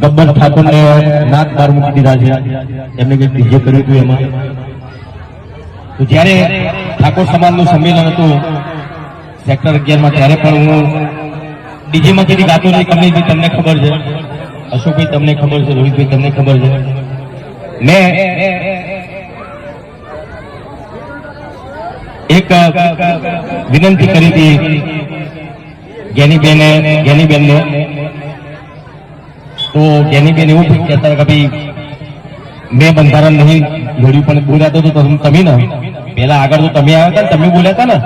ગબ્બર ઠાકોરને નાક બાર મૂકી દીધા છે. એમને કંઈક ડીજે કર્યું હતું એમાં. તો જ્યારે ઠાકોર સમાજનું સંમેલન હતું, સેક્ટર અગિયારમાં, ત્યારે પણ હું ડીજેમાં કદી ગાતો નહીં કમલેશભાઈ તમને ખબર છે. અશોકભાઈ, તમને ખબર છે. રોહિતભાઈ, તમને ખબર છે. મેં એક વિનંતી કરી હતી જ્ઞાનીબેને જ્ઞાનીબેનને તો જ્ઞાનીબેન એવું કહેતા હતા કે ભાઈ મેં બંધારણ નહીં ઘડ્યું, પણ બોલ્યા તો તમે ને. પેલા આગળ તો તમે આવ્યા હતા ને, તમે બોલ્યા હતા ને?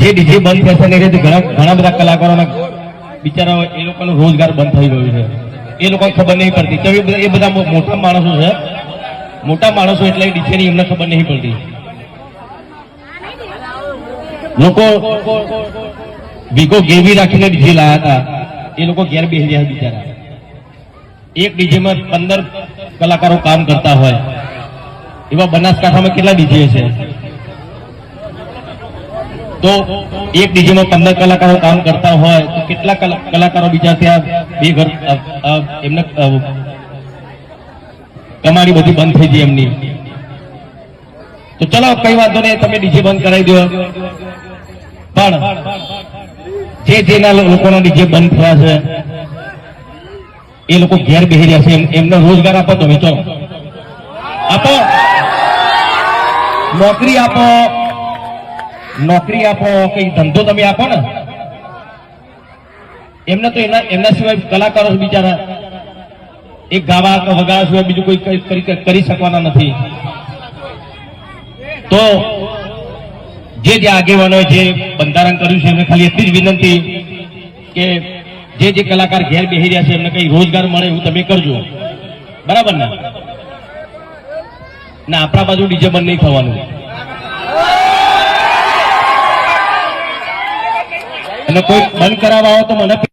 જે ડીજે બંધ થશે ને રીતે ઘણા બધા કલાકારોના બિચારા એ લોકોનો રોજગાર બંધ થઈ ગયો છે. એ લોકોને ખબર નહીં પડતી. તો એ બધા મોટા માણસો છે. મોટા માણસો એટલે ડીજેની એમને ખબર નહીં પડતી. લોકો વીગો ગેવી રાખીને ડીજે લાયા હતા? એ લોકો ઘેર બેસી રહ્યા બિચારા. એક ડીજેમાં પંદર કલાકારો કામ કરતા હોય. એવા બનાસકાંઠામાં કેટલા ડીજે છે? તો એક ડીજેમાં પંદર કલાકારો કામ કરતા હોય, તો કેટલા કલા- કલાકારો બીજા ત્યાં બે ઘર એમને કમાણી બધી બંધ થઈ ગઈ એમની. તો ચલો, કઈ વાંધો નહીં, તમે ડીજે બંધ કરાવી દો. પણ જે જેના લોકોના ડીજે બંધ થયા છે, એ લોકો ઘેર બેસી રહ્યા છે. એમને રોજગાર આપો તમે, ચલો. આપો. નોકરી આપો. નોકરી આપો. કઈ ધંધો તમે આપો ને. એમને તો એના એમના સિવાય કલાકારો બિચારા. એક ગાવા કે વગાડવા સિવાય બીજું કોઈ કરી શકવાના નથી. તો જે જે આગેવાનોએ જે બંધારણ કર્યું છે, એમને ખાલી એટલી જ વિનંતી કે જે જે કલાકાર ઘેર બેસી રહ્યા છે, એમને કઈ રોજગાર મળે એવું તમે કરજો. બરાબર ને? ના, આપણા બાજુ ડીજે બંધ નહીં થવાનું. અને કોઈ બંધ કરાવવા આવો તો મને